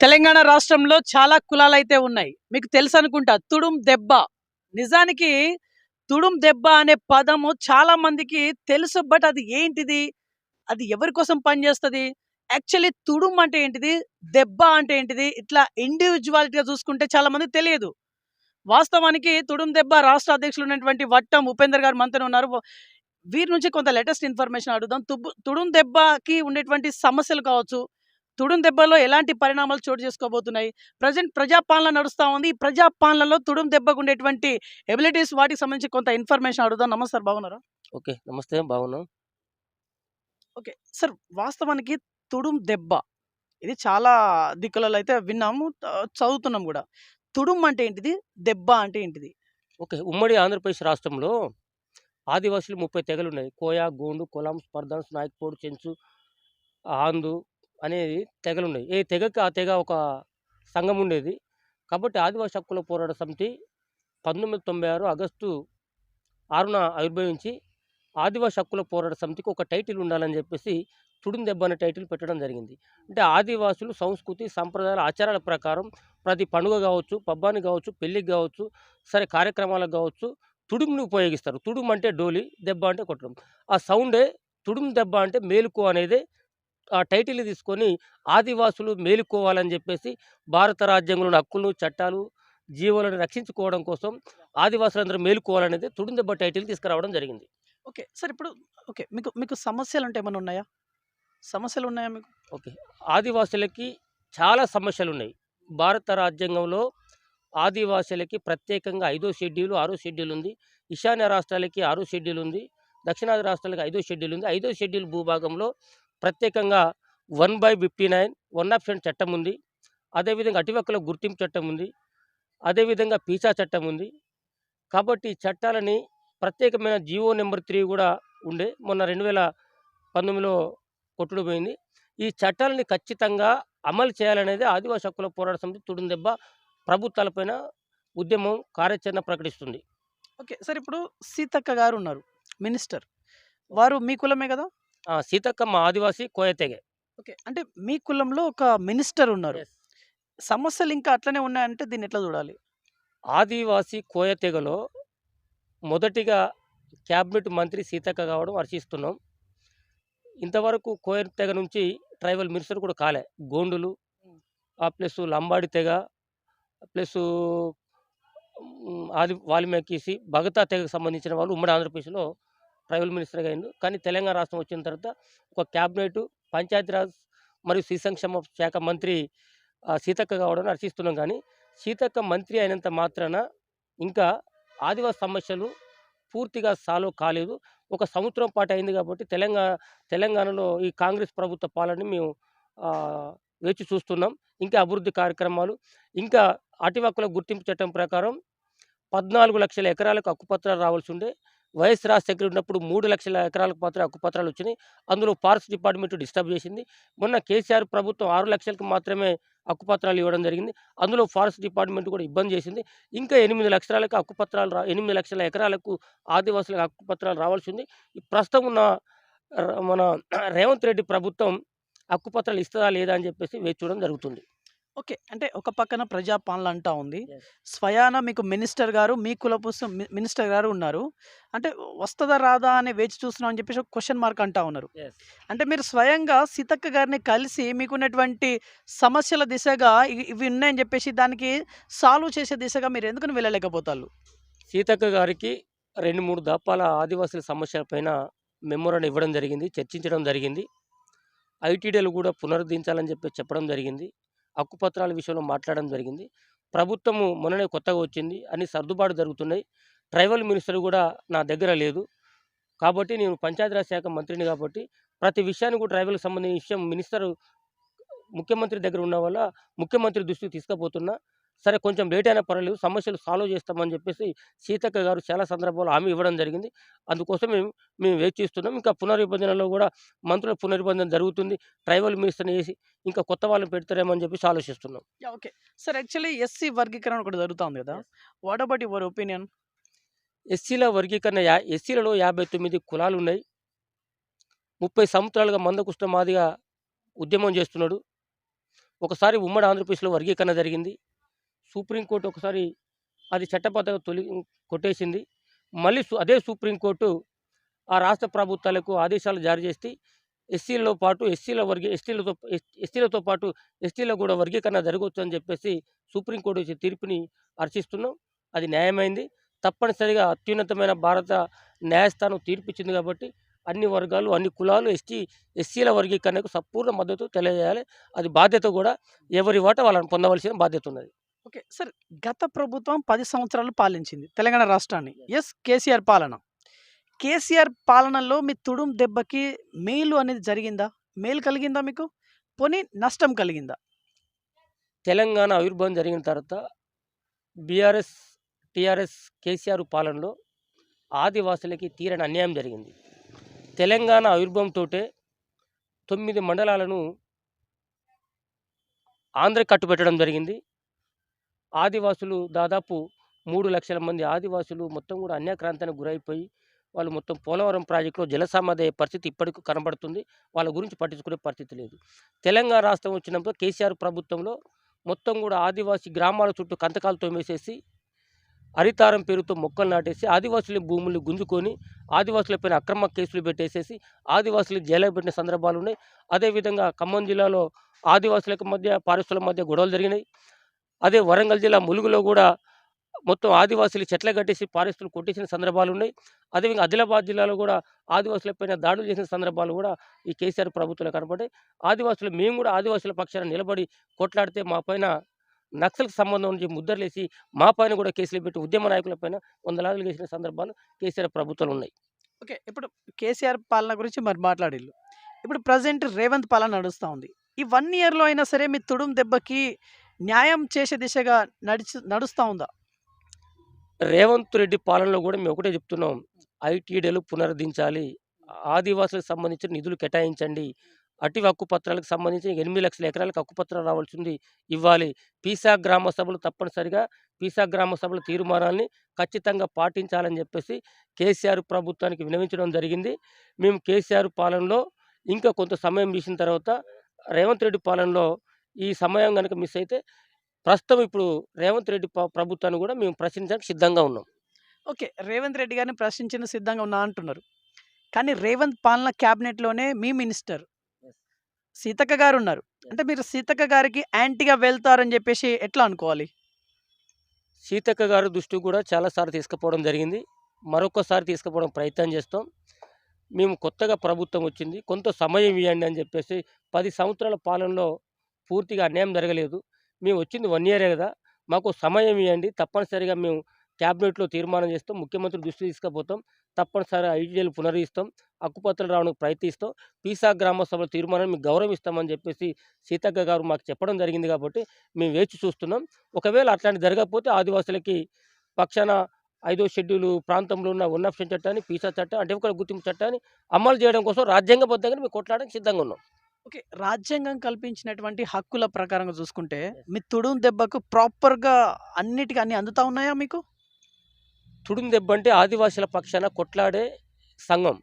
తెలంగాణ రాష్ట్రంలో చాలా కులాలు అయితే ఉన్నాయి. మీకు తెలుసు అనుకుంటా తుడుం దెబ్బ. నిజానికి తుడుం దెబ్బ అనే పదము చాలా మందికి తెలుసు బట్ అది ఏంటిది? అది ఎవరి కోసం పనిచేస్తుంది? యాక్చువల్లీ తుడుం అంటే ఏంటిది? దెబ్బ అంటే ఏంటిది? ఇట్లా ఇండివిజువాలిటీగా చూసుకుంటే చాలా మంది తెలియదు. వాస్తవానికి తుడుం దెబ్బ రాష్ట్ర అధ్యక్షులు ఉన్నటువంటి వట్టం ఉపేందర్ గారు మంత్రి ఉన్నారు. వీరి నుంచి కొంత లేటెస్ట్ ఇన్ఫర్మేషన్ అడుగుదాం. తుడుం దెబ్బకి ఉండేటువంటి సమస్యలు కావచ్చు తుడుం దెబ్బలో ఎలాంటి పరిణామాలు చోటు చేసుకోబోతున్నాయి? ప్రజెంట్ ప్రజాపాలన నడుస్తూ ఉంది. ఈ ప్రజాపాలనలో తుడుం దెబ్బకు ఉండేటువంటి ఎబిలిటీస్ వాటికి సంబంధించి కొంత ఇన్ఫర్మేషన్ అడుగుదాం. నమస్తే బాగున్నారా? ఓకే నమస్తే బాగున్నాం. ఓకే సార్ వాస్తవానికి తుడుం దెబ్బ ఇది చాలా దిక్కులలో అయితే విన్నాము చదువుతున్నాం కూడా. తుడుం అంటే ఏంటిది? దెబ్బ అంటే ఏంటిది? ఓకే ఉమ్మడి ఆంధ్రప్రదేశ్ రాష్ట్రంలో ఆదివాసులు ముప్పై తెగలు ఉన్నాయి కోయ గోండు కొలం స్పర్ధన్స్ నాయక్పోడు చెంచు ఆందు అనేది తెగలు ఉన్నాయి ఏ తెగకి ఆ తెగ ఒక సంఘం ఉండేది కాబట్టి ఆదివాసి హక్కుల పోరాట సమితి పంతొమ్మిది తొంభై ఆరు ఆగస్టు ఆరున ఆవిర్భవించి ఆదివాసి హక్కుల పోరాట సమితికి ఒక టైటిల్ ఉండాలని చెప్పేసి తుడుం దెబ్బ అనే టైటిల్ పెట్టడం జరిగింది. అంటే ఆదివాసులు సంస్కృతి సంప్రదాయాల ఆచారాల ప్రకారం ప్రతి పండుగ కావచ్చు పబ్బానికి కావచ్చు పెళ్ళికి కావచ్చు సరే కార్యక్రమాలకు కావచ్చు తుడుముని ఉపయోగిస్తారు. తుడుం అంటే డోలి దెబ్బ అంటే కొట్టడం. ఆ సౌండే తుడుం దెబ్బ అంటే మేలుకు అనేది ఆ టైటిల్ తీసుకొని ఆదివాసులు మేలుకోవాలని చెప్పేసి భారత రాజ్యాంగంలోని హక్కులు చట్టాలు జీవులను రక్షించుకోవడం కోసం ఆదివాసులందరూ మేలుకోవాలనేది తుడుం దెబ్బ టైటిల్ తీసుకురావడం జరిగింది. ఓకే. సార్ ఇప్పుడు ఓకే. మీకు మీకు సమస్యలు అంటే ఏమైనా ఉన్నాయా? సమస్యలు ఉన్నాయా మీకు? ఓకే. ఆదివాసులకి చాలా సమస్యలు ఉన్నాయి భారత రాజ్యాంగంలో ఆదివాసులకి ప్రత్యేకంగా ఐదో షెడ్యూల్ ఆరో షెడ్యూల్ ఉంది. ఈశాన్య రాష్ట్రాలకి ఆరో షెడ్యూల్ ఉంది. దక్షిణాది రాష్ట్రాలకి ఐదో షెడ్యూల్ ఉంది. ఐదో షెడ్యూల్ భూభాగంలో ప్రత్యేకంగా one by fifty nine one option చట్టం ఉంది. అదేవిధంగా అటివక్కుల గుర్తింపు చట్టం ఉంది. అదేవిధంగా పీసా చట్టం ఉంది. కాబట్టి ఈ చట్టాలని ప్రత్యేకమైన జియో నెంబర్ త్రీ కూడా ఉండే. మొన్న రెండు వేల పంతొమ్మిదిలో కొట్టుడు పోయింది. ఈ చట్టాలని ఖచ్చితంగా అమలు చేయాలనేది ఆదివాసి హక్కుల పోరాట సమితి తుడుం దెబ్బ ప్రభుత్వాలపైన ఉద్యమం కార్యాచరణ ప్రకటిస్తుంది. ఓకే సార్ ఇప్పుడు సీతక్క గారు ఉన్నారు. మినిస్టర్ వారు మీ కులమే కదా? ఆ, సీతక్క మా ఆదివాసి కోయతెగే. ఓకే. అంటే మీ కులంలో ఒక మినిస్టర్ ఉన్నారు. సమస్యలు ఇంకా అట్లనే ఉన్నాయంటే దీన్ని ఎట్లా చూడాలి? ఆదివాసి కోయతెగలో మొదటిగా క్యాబినెట్ మంత్రి సీతక్క కావడం హర్షిస్తున్నాం. ఇంతవరకు కోయ తెగ నుంచి ట్రైబల్ మినిస్టర్ కూడా కాలే. గోండులు ఆ ప్లస్ లంబాడి తెగ ప్లస్ ఆది వాల్మీకిసి భగతా తెగకు సంబంధించిన వాళ్ళు ఉమ్మడి ఆంధ్రప్రదేశ్లో ట్రైబల్ మినిస్టర్గా అయిండు. కానీ తెలంగాణ రాష్ట్రం వచ్చిన తర్వాత ఒక క్యాబినెట్ పంచాయతీరాజ్ మరియు శ్రీ సంక్షేమ శాఖ మంత్రి సీతక్క కావడం హర్షిస్తున్నాం. కానీ సీతక్క మంత్రి అయినంత మాత్రాన ఇంకా ఆదివాసి సమస్యలు పూర్తిగా సాల్వ్ కాలేదు. ఒక సంవత్సరం పాటు అయింది కాబట్టి తెలంగాణ తెలంగాణలో ఈ కాంగ్రెస్ ప్రభుత్వ పాలన మేము వేచి చూస్తున్నాం. ఇంకా అభివృద్ధి కార్యక్రమాలు ఇంకా అటివక్కుల గుర్తింపు చట్టం ప్రకారం పద్నాలుగు లక్షల ఎకరాలకు హక్కుపత్రాలు రావాల్సి ఉండే వైఎస్ రాజశేఖర్ ఉన్నప్పుడు మూడు లక్షల ఎకరాలకు మాత్రమే హక్కుపత్రాలు వచ్చినాయి. అందులో ఫారెస్ట్ డిపార్ట్మెంట్ డిస్టర్బ్ చేసింది. మొన్న కేసీఆర్ ప్రభుత్వం ఆరు లక్షలకు మాత్రమే హక్కుపత్రాలు ఇవ్వడం జరిగింది. అందులో ఫారెస్ట్ డిపార్ట్మెంట్ కూడా ఇబ్బంది చేసింది. ఇంకా ఎనిమిది లక్షలకు హక్కుపత్రాలు రా ఎనిమిది లక్షల ఎకరాలకు ఆదివాసులకు హక్కుపత్రాలు రావాల్సి ఉంది. ప్రస్తుతం ఉన్న మన రేవంత్ రెడ్డి ప్రభుత్వం హక్కుపత్రాలు ఇస్తుందా లేదా అని చెప్పేసి వేచి చూడడం జరుగుతుంది. ఓకే. అంటే ఒక పక్కన ప్రజాపాలన అంటా ఉంది స్వయాన మీకు మినిస్టర్ గారు మీ కులపు స- మి- మినిస్టర్ గారు ఉన్నారు. అంటే వస్తుందా రాదా అని వేచి చూస్తున్నాం అని చెప్పేసి ఒక క్వశ్చన్ మార్క్ అంటా ఉన్నారు. అంటే మీరు స్వయంగా సీతక్క గారిని కలిసి మీకున్నటువంటి సమస్యల దిశగా ఇవి ఇవి ఉన్నాయని చెప్పేసి దానికి సాల్వ్ చేసే దిశగా మీరు ఎందుకు వెళ్ళలేకపోతారు సీతక్క గారికి రెండు మూడు దప్పాల ఆదివాసుల సమస్యలపైన మెమోరాండం ఇవ్వడం జరిగింది చర్చించడం జరిగింది. ఐటీడీలు కూడా పునరుద్ధరించాలని చెప్పి చెప్పడం జరిగింది. హక్కుపత్రాల విషయంలో మాట్లాడడం జరిగింది. ప్రభుత్వము మొన్ననే కొత్తగా వచ్చింది. అన్ని సర్దుబాటు జరుగుతున్నాయి. ట్రైబల్ మినిస్టర్ కూడా నా దగ్గర లేదు. కాబట్టి నేను పంచాయతీరాజ్ శాఖ మంత్రిని కాబట్టి ప్రతి విషయానికి కూడా ట్రైబల్కి సంబంధించిన విషయం మినిస్టర్ ముఖ్యమంత్రి దగ్గర ఉన్న వల్ల ముఖ్యమంత్రి దృష్టికి తీసుకుపోతున్నా. సరే కొంచెం లేట్ అయినా పర్వాలేదు. సమస్యలు సాల్వ్ చేస్తామని చెప్పేసి సీతక్క గారు చాలా సందర్భాల్లో హామీ ఇవ్వడం జరిగింది. అందుకోసం మేము మేము వేచి చూస్తున్నాం. ఇంకా పునర్విభజనలో కూడా మంత్రుల పునర్విభజన జరుగుతుంది. ట్రైబల్ మినిస్టర్ని వేసి ఇంకా కొత్త వాళ్ళని పెడతారేమో అని చెప్పేసి ఆలోచిస్తున్నాం. ఓకే. సార్ యాక్చువల్లీ ఎస్సీ వర్గీకరణ ఒకటి జరుగుతుంది కదా? What about your opinion? ఎస్సీల వర్గీకరణ యా ఎస్సీలలో యాభై తొమ్మిది కులాలు ఉన్నాయి ముప్పై సంవత్సరాలుగా మందకృష్ణ మాదిగా ఉద్యమం చేస్తున్నాడు. ఒకసారి ఉమ్మడి ఆంధ్రప్రదేశ్లో వర్గీకరణ జరిగింది. సుప్రీంకోర్టు ఒకసారి అది చట్టబద్ధంగా తొలి కొట్టేసింది. మళ్ళీ సు- అదే సుప్రీంకోర్టు ఆ రాష్ట్ర ప్రభుత్వాలకు ఆదేశాలు జారీ చేసి ఎస్సీలతో పాటు ఎస్సీల వర్గీ ఎస్టీలతో ఎస్టీలతో పాటు ఎస్టీలో కూడా వర్గీకరణ జరగవచ్చని చెప్పేసి సుప్రీంకోర్టు ఇచ్చే తీర్పుని హర్షిస్తున్నాం అది న్యాయమైంది. తప్పనిసరిగా అత్యున్నతమైన భారత న్యాయస్థానం తీర్పు ఇచ్చింది కాబట్టి అన్ని వర్గాలు అన్ని కులాలు ఎస్టీ ఎస్సీల వర్గీకరణకు సంపూర్ణ మద్దతు తెలియజేయాలి. అది బాధ్యత కూడా ఎవరి వాట వాళ్ళని పొందవలసిన బాధ్యత ఉన్నది. ఓకే. సార్. గత ప్రభుత్వం పది సంవత్సరాలు పాలించింది తెలంగాణ రాష్ట్రాన్ని. ఎస్. కేసీఆర్ పాలన. కేసీఆర్ పాలనలో మీ తుడుం దెబ్బకి మేలు అనేది జరిగిందా? మేలు కలిగిందా మీకు? పోనీ నష్టం కలిగిందా? తెలంగాణ ఆవిర్భావం జరిగిన తర్వాత బీఆర్ఎస్ టీఆర్ఎస్ కేసీఆర్ పాలనలో ఆదివాసులకి తీరని అన్యాయం జరిగింది. తెలంగాణ ఆవిర్భావంతో తొమ్మిది మండలాలను ఆంధ్ర కట్టుబెట్టడం జరిగింది. ఆదివాసులు దాదాపు మూడు లక్షల మంది ఆదివాసులు మొత్తం కూడా అన్యాక్రాంతానికి గురైపోయి వాళ్ళు మొత్తం పోలవరం ప్రాజెక్టులో జలసమాధి పరిస్థితి ఇప్పటికీ కనబడుతుంది. వాళ్ళ గురించి పట్టించుకునే పరిస్థితి లేదు. తెలంగాణ రాష్ట్రం వచ్చినప్పుడు కేసీఆర్ ప్రభుత్వంలో మొత్తం కూడా ఆదివాసీ గ్రామాల చుట్టూ కంతకాలు తోమేసేసి హరితారం పేరుతో మొక్కలు నాటేసి ఆదివాసుల భూములు గుంజుకొని ఆదివాసులపైన అక్రమ కేసులు పెట్టేసేసి ఆదివాసులు జైలు పెట్టిన సందర్భాలు ఉన్నాయి. అదేవిధంగా ఖమ్మం జిల్లాలో ఆదివాసులకు మధ్య పారిశ్రామిక మధ్య గొడవలు జరిగినాయి. అదే వరంగల్ జిల్లా ములుగులో కూడా మొత్తం ఆదివాసులు చెట్ల కట్టేసి పారిస్తులు కొట్టేసిన సందర్భాలు ఉన్నాయి. అదేవిధంగా ఆదిలాబాద్ జిల్లాలో కూడా ఆదివాసులపైన దాడులు చేసిన సందర్భాలు కూడా ఈ కేసీఆర్ ప్రభుత్వంలో కనపడ్డాయి. ఆదివాసులు మేము కూడా ఆదివాసుల పక్షాన నిలబడి కొట్లాడితే మా పైన నక్సల్కి సంబంధం నుంచి ముద్రలేసి మా పైన కూడా కేసులు పెట్టి ఉద్యమ నాయకుల పైన వందలాదులు చేసిన సందర్భాలు కేసీఆర్ ప్రభుత్వాలు ఉన్నాయి. ఓకే ఇప్పుడు కేసీఆర్ పాలన గురించి మరి మాట్లాడిల్లు. ఇప్పుడు ప్రజెంట్ రేవంత్ పాలన నడుస్తూ ఉంది. ఈ వన్ ఇయర్లో అయినా సరే మీ తుడుం దెబ్బకి న్యాయం చేసే దిశగా నడిచి నడుస్తూ ఉందా? రేవంత్ రెడ్డి పాలనలో కూడా మేము ఒకటే చెప్తున్నాం. ఐటీడీలు పునరుద్ధరించాలి. ఆదివాసులకు సంబంధించిన నిధులు కేటాయించండి. అటవీ హక్కు పత్రాలకు సంబంధించి ఎనిమిది లక్షల ఎకరాలకు హక్కు పత్రాలు రావాల్సింది ఇవ్వాలి. పీసా గ్రామ సభలు తప్పనిసరిగా పీసా గ్రామ సభల తీర్మానాన్ని ఖచ్చితంగా పాటించాలని చెప్పేసి కేసీఆర్ ప్రభుత్వానికి వినవించడం జరిగింది. మేము కేసీఆర్ పాలనలో ఇంకా కొంత సమయం తీసిన తర్వాత రేవంత్ రెడ్డి పాలనలో ఈ సమయం కనుక మిస్ అయితే ప్రస్తుతం ఇప్పుడు రేవంత్ రెడ్డి ప్రభుత్వాన్ని కూడా మేము ప్రశ్నించడానికి సిద్ధంగా ఉన్నాం. ఓకే. రేవంత్ రెడ్డి గారిని ప్రశ్నించిన సిద్ధంగా ఉన్నా అంటున్నారు. కానీ రేవంత్ పాలన క్యాబినెట్లోనే మీ మినిస్టర్ సీతక్క గారు ఉన్నారు. అంటే మీరు సీతక్క గారికి యాంటీగా వెళ్తారని చెప్పేసి ఎట్లా అనుకోవాలి? సీతక్క గారి దృష్టికి కూడా చాలాసార్లు తీసుకుపోవడం జరిగింది. మరొకసారి తీసుకుపోవడం ప్రయత్నం చేస్తాం. మేము కొత్తగా ప్రభుత్వం వచ్చింది. కొంత సమయం ఇవ్వండి అని చెప్పేసి పది సంవత్సరాల పాలనలో పూర్తిగా అన్యాయం జరగలేదు. మేము వచ్చింది వన్ ఇయరే కదా మాకు సమయం ఇవ్వండి. తప్పనిసరిగా మేము క్యాబినెట్లో తీర్మానం చేస్తాం. ముఖ్యమంత్రి దృష్టి తీసుకుపోతాం. తప్పనిసరిగా ఐటీఎల్ పునరుద్ధరిస్తాం. హక్కుపత్రాలు రావడానికి ప్రయత్నిస్తాం. పీసా గ్రామ సభల తీర్మానాన్ని మీకు గౌరవిస్తామని చెప్పేసి సీతక్క గారు మాకు చెప్పడం జరిగింది కాబట్టి మేము వేచి చూస్తున్నాం. ఒకవేళ అట్లాంటి జరగకపోతే ఆదివాసులకి పక్షాన ఐదో షెడ్యూల్ ప్రాంతంలో ఉన్న వన్ ఆప్షన్ చట్టాన్ని పీసా చట్టం అంటే ఒక గుర్తింపు చట్టాన్ని అమలు చేయడం కోసం రాజ్యాంగబద్ధంగా మేము కొట్లాడడానికి సిద్ధంగా ఉన్నాం. ఓకే. రాజ్యాంగం కల్పించినటువంటి హక్కుల ప్రకారంగా చూసుకుంటే మీ తుడుం దెబ్బకు ప్రాపర్గా అన్నిటికీ అన్ని అందుతా ఉన్నాయా మీకు? తుడుం దెబ్బ అంటే ఆదివాసుల పక్షాన కొట్లాడే సంఘం.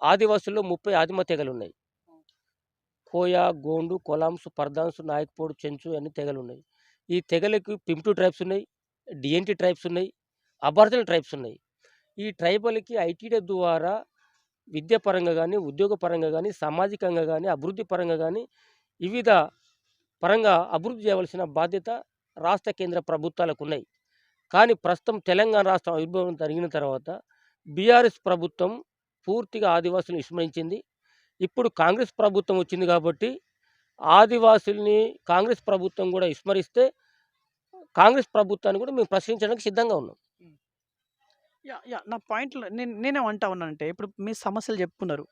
ఆదివాసుల్లో ముప్పై ఆదిమ తెగలు ఉన్నాయి కోయ గోండు కొలాంసు పర్దాన్సు నాయక్పోడు చెంచు అన్ని తెగలు ఉన్నాయి ఈ తెగలకు పింటు ట్రైబ్స్ ఉన్నాయి డిఎన్టీ ట్రైబ్స్ ఉన్నాయి అబార్జనల్ ట్రైబ్స్ ఉన్నాయి. ఈ ట్రైబల్కి ఐటీడీ ద్వారా విద్యాపరంగా కానీ ఉద్యోగపరంగా కానీ సామాజికంగా కానీ అభివృద్ధి పరంగా కానీ వివిధ పరంగా అభివృద్ధి చేయవలసిన బాధ్యత రాష్ట్ర కేంద్ర ప్రభుత్వాలకు ఉన్నాయి కానీ ప్రస్తుతం తెలంగాణ రాష్ట్రం ఆవిర్భావం జరిగిన తర్వాత బీఆర్ఎస్ ప్రభుత్వం పూర్తిగా ఆదివాసులను విస్మరించింది. ఇప్పుడు కాంగ్రెస్ ప్రభుత్వం వచ్చింది కాబట్టి ఆదివాసుల్ని కాంగ్రెస్ ప్రభుత్వం కూడా విస్మరిస్తే కాంగ్రెస్ ప్రభుత్వాన్ని కూడా మేము ప్రశ్నించడానికి సిద్ధంగా ఉన్నాం. Yeah yeah. నా పాయింట్లో నేను నేనేమంటా ఉన్నానంటే ఇప్పుడు మీ సమస్యలు చెప్పుకున్నారు.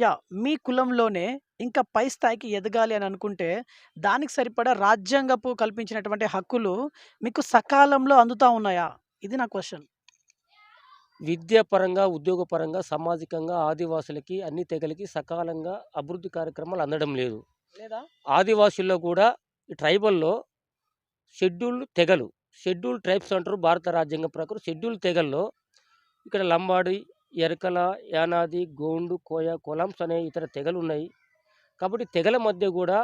యా మీ కులంలోనే ఇంకా పై స్థాయికి ఎదగాలి అని అనుకుంటే దానికి సరిపడా రాజ్యాంగపు కల్పించినటువంటి హక్కులు మీకు సకాలంలో అందుతా ఉన్నాయా? ఇది నా క్వశ్చన్. విద్యాపరంగా ఉద్యోగపరంగా సామాజికంగా ఆదివాసులకి అన్ని తెగలకి సకాలంగా అభివృద్ధి కార్యక్రమాలు అందడం లేదు. లేదా? ఆదివాసుల్లో కూడా ఈ ట్రైబల్లో షెడ్యూల్ తెగలు షెడ్యూల్ ట్రైబ్స్ అంటారు భారత రాజ్యాంగం ప్రకారం షెడ్యూల్ తెగల్లో ఇక్కడ లంబాడి ఎరకల యానాది గోండు కోయ కొలంస్ అనే ఇతర తెగలు ఉన్నాయి కాబట్టి తెగల మధ్య కూడా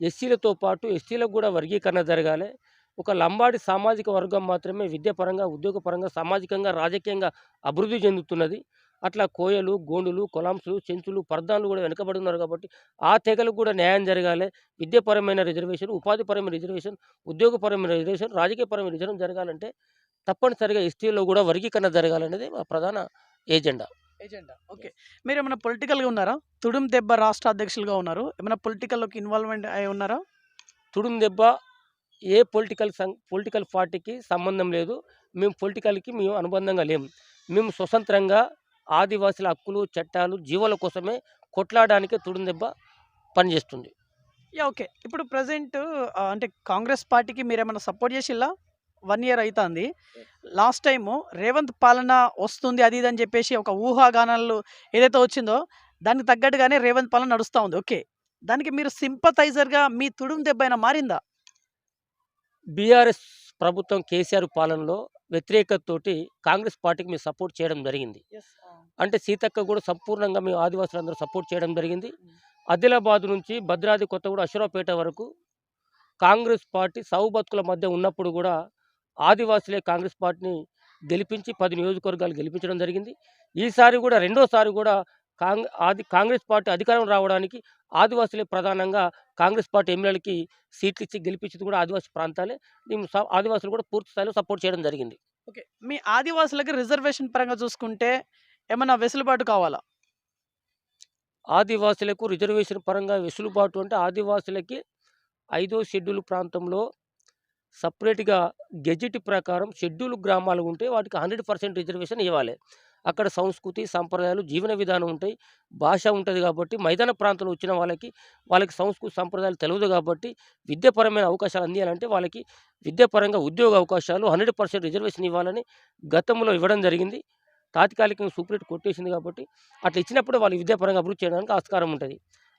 ఎస్సీలతో పాటు ఎస్సీలకు కూడా వర్గీకరణ జరగాలి. ఒక లంబాడి సామాజిక వర్గం మాత్రమే విద్యాపరంగా ఉద్యోగపరంగా సామాజికంగా రాజకీయంగా అభివృద్ధి చెందుతున్నది. అట్లా కోయలు గోండులు కొలాంసులు చెంచులు పర్దాలు కూడా వెనుకబడి ఉన్నారు కాబట్టి ఆ తెగలకు కూడా న్యాయం జరగాలి. విద్యాపరమైన రిజర్వేషన్ ఉపాధిపరమైన రిజర్వేషన్ ఉద్యోగపరమైన రిజర్వేషన్ రాజకీయపరమైన రిజర్వేషన్ జరగాలంటే తప్పనిసరిగా ఎస్టీలో కూడా వర్గీకరణ జరగాలనేది మా ప్రధాన ఏజెండా. ఏజెండా. ఓకే. మీరు ఏమైనా పొలిటికల్గా ఉన్నారా? తుడుం దెబ్బ రాష్ట్ర అధ్యక్షులుగా ఉన్నారు. ఏమైనా పొలిటికల్లోకి ఇన్వాల్వ్మెంట్ అయి ఉన్నారా? తుడుం దెబ్బ ఏ పొలిటికల్ సం పొలిటికల్ పార్టీకి సంబంధం లేదు. మేము పొలిటికల్కి మేము అనుబంధంగా లేము మేము స్వతంత్రంగా ఆదివాసుల హక్కులు చట్టాలు జీవాల కోసమే కొట్లాడడానికే తుడుం దెబ్బ పనిచేస్తుంది. Yeah okay. ఇప్పుడు ప్రజెంట్ అంటే కాంగ్రెస్ పార్టీకి మీరు ఏమైనా సపోర్ట్ చేసిల్లా? వన్ ఇయర్ అవుతుంది లాస్ట్ టైము రేవంత్ పాలన వస్తుంది అది ఇది అని చెప్పేసి ఒక ఊహాగానాలు ఏదైతే వచ్చిందో దానికి తగ్గట్టుగానే రేవంత్ పాలన నడుస్తూ ఉంది. ఓకే. దానికి మీరు సింపథైజర్గా మీ తుడుం దెబ్బ అయినా మారిందా? బీఆర్ఎస్ ప్రభుత్వం కేసీఆర్ పాలనలో వ్యతిరేకతతోటి కాంగ్రెస్ పార్టీకి మేము సపోర్ట్ చేయడం జరిగింది. అంటే సీతక్క కూడా సంపూర్ణంగా మేము ఆదివాసులందరూ సపోర్ట్ చేయడం జరిగింది. ఆదిలాబాద్ నుంచి భద్రాద్రి కొత్తగూడ అశ్వరావుపేట వరకు కాంగ్రెస్ పార్టీ సావు బతుకుల మధ్య ఉన్నప్పుడు కూడా ఆదివాసులే కాంగ్రెస్ పార్టీని గెలిపించి పది నియోజకవర్గాలు గెలిపించడం జరిగింది. ఈసారి కూడా రెండోసారి కూడా కాంగ్ ఆది కాంగ్రెస్ పార్టీ అధికారం రావడానికి ఆదివాసులే ప్రధానంగా కాంగ్రెస్ పార్టీ ఎమ్మెల్యేలకి సీట్లు ఇచ్చి గెలిపించింది కూడా ఆదివాసీ ప్రాంతాలే. ఆదివాసులు కూడా పూర్తి స్థాయిలో సపోర్ట్ చేయడం జరిగింది. ఓకే. మీ ఆదివాసులకి రిజర్వేషన్ పరంగా చూసుకుంటే ఏమైనా వెసులుబాటు కావాలా? ఆదివాసులకు రిజర్వేషన్ పరంగా వెసులుబాటు అంటే ఆదివాసులకి ఐదో షెడ్యూల్ ప్రాంతంలో సపరేట్గా గెజిట్ ప్రకారం షెడ్యూల్ గ్రామాలు ఉంటే వాటికి హండ్రెడ్ పర్సెంట్ రిజర్వేషన్ ఇవ్వాలి. అక్కడ సంస్కృతి సంప్రదాయాలు జీవన విధానం ఉంటాయి. భాష ఉంటుంది కాబట్టి మైదాన ప్రాంతంలో వచ్చిన వాళ్ళకి వాళ్ళకి సంస్కృతి సంప్రదాయాలు తెలియదు కాబట్టి విద్యాపరమైన అవకాశాలు అందియాలంటే వాళ్ళకి విద్యాపరంగా ఉద్యోగ అవకాశాలు హండ్రెడ్ పర్సెంట్ రిజర్వేషన్ ఇవ్వాలని గతంలో ఇవ్వడం జరిగింది. తాత్కాలికంగా సూపరేట్ కొట్టేసింది కాబట్టి అట్లా ఇచ్చినప్పుడు వాళ్ళు విద్యాపరంగా అభివృద్ధి చేయడానికి ఆస్కారం ఉంటుంది.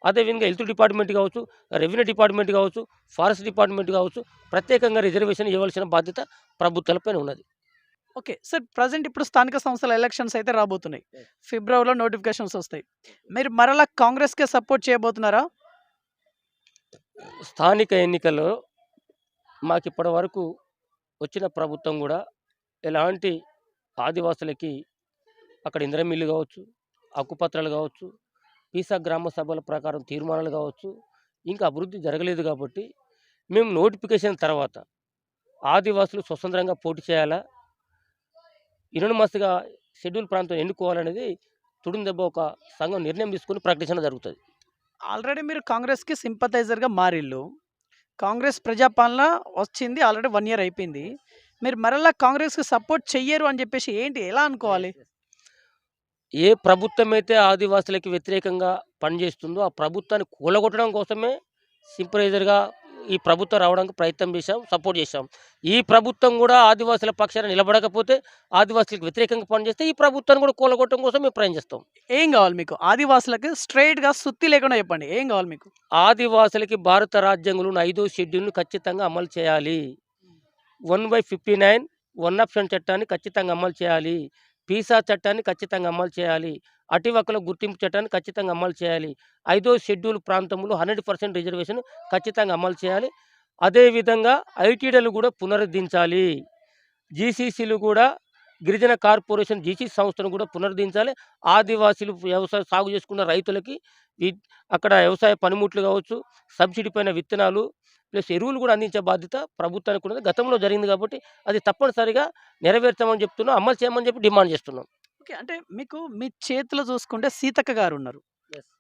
అదేవిధంగా హెల్త్ డిపార్ట్మెంట్ కావచ్చు రెవెన్యూ డిపార్ట్మెంట్ కావచ్చు ఫారెస్ట్ డిపార్ట్మెంట్ కావచ్చు ప్రత్యేకంగా రిజర్వేషన్ ఇవ్వాల్సిన బాధ్యత ప్రభుత్వాలపైన ఉన్నది. ఓకే సార్ ప్రజెంట్ ఇప్పుడు స్థానిక సంస్థల ఎలక్షన్స్ అయితే రాబోతున్నాయి. ఫిబ్రవరిలో నోటిఫికేషన్స్ వస్తాయి. మీరు మరలా కాంగ్రెస్కే సపోర్ట్ చేయబోతున్నారా? స్థానిక ఎన్నికల్లో మాకు ఇప్పటి వరకు వచ్చిన ప్రభుత్వం కూడా ఎలాంటి ఆదివాసులకి అక్కడ ఇంద్రమిల్లు కావచ్చు హక్కుపత్రాలు కావచ్చు పీసా గ్రామ సభల ప్రకారం తీర్మానాలు కావచ్చు ఇంకా అభివృద్ధి జరగలేదు కాబట్టి మేము నోటిఫికేషన్ తర్వాత ఆదివాసులు స్వతంత్రంగా పోటీ చేయాలా? ఇనుమస్గా షెడ్యూల్ ప్రాంతం ఎన్నుకోవాలనేది తుడుం దెబ్బ ఒక సంఘం నిర్ణయం తీసుకొని ప్రకటించడం జరుగుతుంది. ఆల్రెడీ మీరు కాంగ్రెస్కి సింపథైజర్గా మారిల్లు. కాంగ్రెస్ ప్రజాపాలన వచ్చింది ఆల్రెడీ వన్ ఇయర్ అయిపోయింది. మీరు మరలా కాంగ్రెస్కి సపోర్ట్ చెయ్యరు అని చెప్పేసి ఏంటి? ఎలా అనుకోవాలి? ఏ ప్రభుత్వం అయితే ఆదివాసులకి వ్యతిరేకంగా పనిచేస్తుందో ఆ ప్రభుత్వాన్ని కూలగొట్టడం కోసమే సింపరైజర్గా ఈ ప్రభుత్వం రావడానికి ప్రయత్నం చేశాం సపోర్ట్ చేశాం. ఈ ప్రభుత్వం కూడా ఆదివాసుల పక్షాన నిలబడకపోతే ఆదివాసులకు వ్యతిరేకంగా పనిచేస్తే ఈ ప్రభుత్వాన్ని కూడా కూలగొట్టడం కోసం మేము ప్రయత్నం చేస్తాం. ఏం కావాలి మీకు? ఆదివాసులకు స్ట్రైట్గా సుత్తి లేకుండా చెప్పండి. ఏం కావాలి మీకు? ఆదివాసులకి భారత రాజ్యాంగంలోని ఐదో షెడ్యూల్ను ఖచ్చితంగా అమలు చేయాలి. One by fifty nine one option చట్టాన్ని ఖచ్చితంగా అమలు చేయాలి. పీసా చట్టాన్ని ఖచ్చితంగా అమలు చేయాలి. అటివకుల గుర్తింపు చట్టాన్ని ఖచ్చితంగా అమలు చేయాలి. ఐదో షెడ్యూల్ ప్రాంతంలో హండ్రెడ్ పర్సెంట్ రిజర్వేషన్ ఖచ్చితంగా అమలు చేయాలి. అదేవిధంగా ఐటీడీలు కూడా పునరుద్ధరించాలి. జీసీసీలు కూడా గిరిజన కార్పొరేషన్ జీసీ సంస్థను కూడా పునరుద్ధరించాలి. ఆదివాసీలు వ్యవసాయ సాగు చేసుకున్న రైతులకి అక్కడ వ్యవసాయ పనిముట్లు కావచ్చు సబ్సిడీ పైన విత్తనాలు ప్లస్ ఎరువులు కూడా అందించే బాధ్యత ప్రభుత్వానికి ఉన్నది. గతంలో జరిగింది కాబట్టి అది తప్పనిసరిగా నెరవేర్చామని చెప్తున్నాం అమలు చేయమని చెప్పి డిమాండ్ చేస్తున్నాం. ఓకే. అంటే మీకు మీ చేతిలో చూసుకుంటే సీతక్క గారు ఉన్నారు.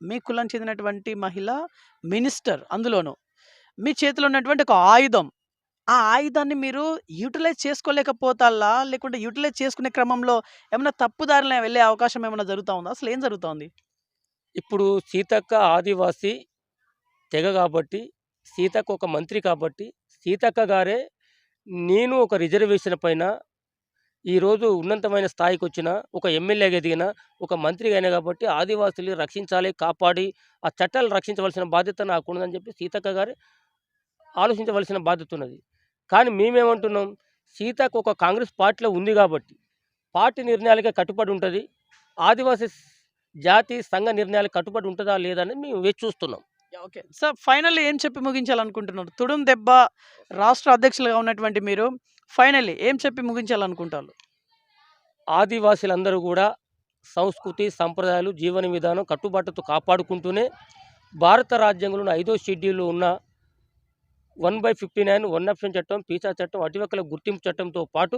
మీ కులం చెందినటువంటి మహిళ మినిస్టర్ అందులోను. మీ చేతిలో ఉన్నటువంటి ఒక ఆయుధం. ఆ ఆయుధాన్ని మీరు యూటిలైజ్ చేసుకోలేకపోతాలా లేకుంటే యూటిలైజ్ చేసుకునే క్రమంలో ఏమైనా తప్పుదారిలో వెళ్ళే అవకాశం ఏమైనా జరుగుతూ ఉందా? అసలు ఏం జరుగుతోంది? ఇప్పుడు సీతక్క ఆదివాసి తెగ కాబట్టి సీతక్క ఒక మంత్రి కాబట్టి సీతక్క గారే నేను ఒక రిజర్వేషన్ పైన ఈరోజు ఉన్నతమైన స్థాయికి వచ్చిన ఒక ఎమ్మెల్యేగా ఎదిగిన ఒక మంత్రిగా అయినా కాబట్టి ఆదివాసులు రక్షించాలి కాపాడి ఆ చట్టాలు రక్షించవలసిన బాధ్యత నాకు చెప్పి సీతక్క గారే ఆలోచించవలసిన బాధ్యత ఉన్నది. కానీ మేమేమంటున్నాం సీతక్క ఒక కాంగ్రెస్ పార్టీలో ఉంది కాబట్టి పార్టీ నిర్ణయాలకే కట్టుబడి ఉంటుంది ఆదివాసీ జాతి సంఘ నిర్ణయాలకు కట్టుబడి ఉంటుందా లేదా మేము వేచి చూస్తున్నాం. ఓకే. సార్ ఫైనల్లీ ఏం చెప్పి ముగించాలనుకుంటున్నారు? తుడుం దెబ్బ రాష్ట్ర అధ్యక్షులుగా ఉన్నటువంటి మీరు ఫైనల్లీ ఏం చెప్పి ముగించాలనుకుంటారు? ఆదివాసీలందరూ కూడా సంస్కృతి సంప్రదాయాలు జీవన విధానం కట్టుబాటుతో కాపాడుకుంటూనే భారత రాజ్యాంగంలో ఐదో షెడ్యూల్లో ఉన్న one by fifty nine one option చట్టం పీసా చట్టం అటువక్కల గుర్తింపు చట్టంతో పాటు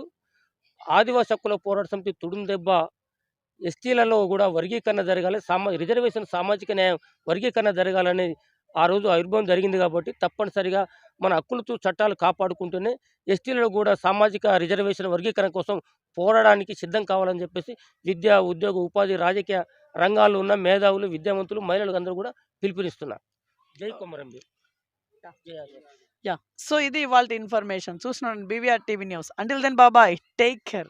ఆదివాసి హక్కుల పోరాట సమితి తుడుం దెబ్బ ఎస్టీలలో కూడా వర్గీకరణ జరగాలి. సామా రిజర్వేషన్ సామాజిక న్యాయం వర్గీకరణ జరగాలని ఆ రోజు ఆవిర్భావం జరిగింది కాబట్టి తప్పనిసరిగా మన హక్కులతో చట్టాలు కాపాడుకుంటూనే ఎస్టీలలో కూడా సామాజిక రిజర్వేషన్ వర్గీకరణ కోసం పోరాడానికి సిద్ధం కావాలని చెప్పేసి విద్య ఉద్యోగ ఉపాధి రాజకీయ రంగాల్లో ఉన్న మేధావులు విద్యావంతులు మహిళలు అందరూ కూడా పిలుపునిస్తున్నారు జై కొమరంబి యా. సో ఇది ఇవాళ ఇన్ఫర్మేషన్. చూస్తున్నాను B V R TV news. Until then బాబాయ్ టేక్ కేర్